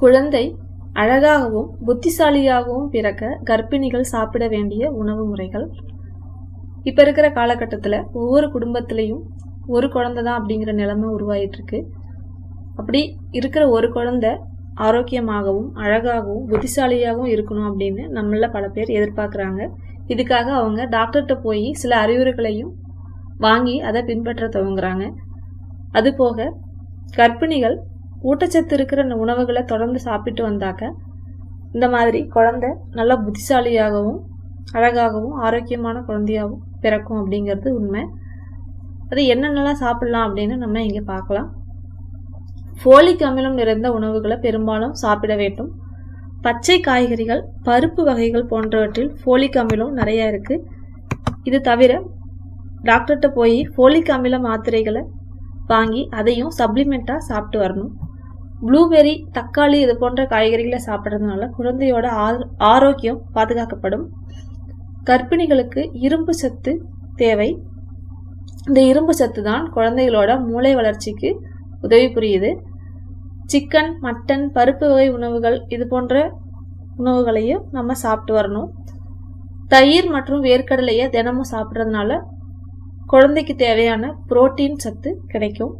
குழந்தை அழகாகவும் புத்திசாலியாகவும் பிறக்க கர்ப்பிணிகள் சாப்பிட வேண்டிய உணவு முறைகள். இப்போ இருக்கிற காலகட்டத்தில் ஒவ்வொரு குடும்பத்திலையும் ஒரு குழந்தை தான் அப்படிங்கிற நிலைமை உருவாயிட்டு இருக்கு அப்படி இருக்கிற ஒரு குழந்தை ஆரோக்கியமாகவும் அழகாகவும் புத்திசாலியாகவும் இருக்கணும் அப்படின்னு நம்மள பல பேர் எதிர்பார்க்குறாங்க. இதுக்காக அவங்க டாக்டர்கிட்ட போய் சில அறிவுரைகளையும் வாங்கி அதை பின்பற்ற துவங்குறாங்க. அதுபோக கர்ப்பிணிகள் ஊட்டச்சத்து இருக்கிற அந்த உணவுகளை தொடர்ந்து சாப்பிட்டு வந்தாக்க இந்த மாதிரி குழந்தை நல்லா புத்திசாலியாகவும் அழகாகவும் ஆரோக்கியமான குழந்தையாகவும் பிறக்கும் அப்படிங்கிறது உண்மை. அது என்னென்னலாம் சாப்பிடலாம் அப்படின்னு நம்ம இங்கே பார்க்கலாம். ஃபோலிக் அமிலம் நிறைந்த உணவுகளை பெரும்பாலும் சாப்பிட வேண்டும். பச்சை காய்கறிகள் பருப்பு வகைகள் போன்றவற்றில் ஃபோலிக் அமிலம் நிறையா இருக்குது இது தவிர டாக்டர்கிட்ட போய் ஃபோலிக் அமில மாத்திரைகளை வாங்கி அதையும் சப்ளிமெண்ட்டாக சாப்பிட்டு வரணும். ப்ளூபெர்ரி தக்காளி இது போன்ற காய்கறிகளை சாப்பிட்றதுனால குழந்தையோட ஆரோக்கியம் பாதுகாக்கப்படும். கர்ப்பிணிகளுக்கு இரும்பு சத்து தேவை. இந்த இரும்பு சத்து தான் குழந்தைகளோட மூளை வளர்ச்சிக்கு உதவி புரியுது. சிக்கன் மட்டன் பருப்பு வகை உணவுகள் இது போன்ற உணவுகளையும் நம்ம சாப்பிட்டு வரணும். தயிர் மற்றும் வேர்க்கடலையை தினமும் சாப்பிட்றதுனால குழந்தைக்கு தேவையான புரோட்டீன் சத்து கிடைக்கும்.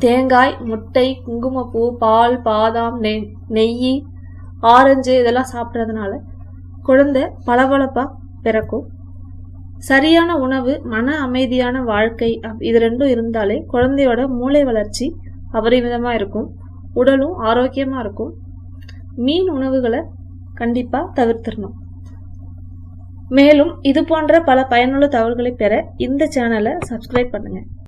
தேங்காய் முட்டை குங்குமப்பூ பால் பாதாம் நெய் நெய் ஆரஞ்சு இதெல்லாம் சாப்பிட்றதுனால குழந்தை பளபளப்பாக பிறக்கும். சரியான உணவு மன அமைதியான வாழ்க்கை அப்- இது ரெண்டும் இருந்தாலே குழந்தையோட மூளை வளர்ச்சி அபரிமிதமாக இருக்கும். உடலும் ஆரோக்கியமாக இருக்கும். மீன் உணவுகளை கண்டிப்பாக தவிர்த்திடணும். மேலும் இது போன்ற பல பயனுள்ள தகவல்களை பெற இந்த சேனலை சப்ஸ்கிரைப் பண்ணுங்கள்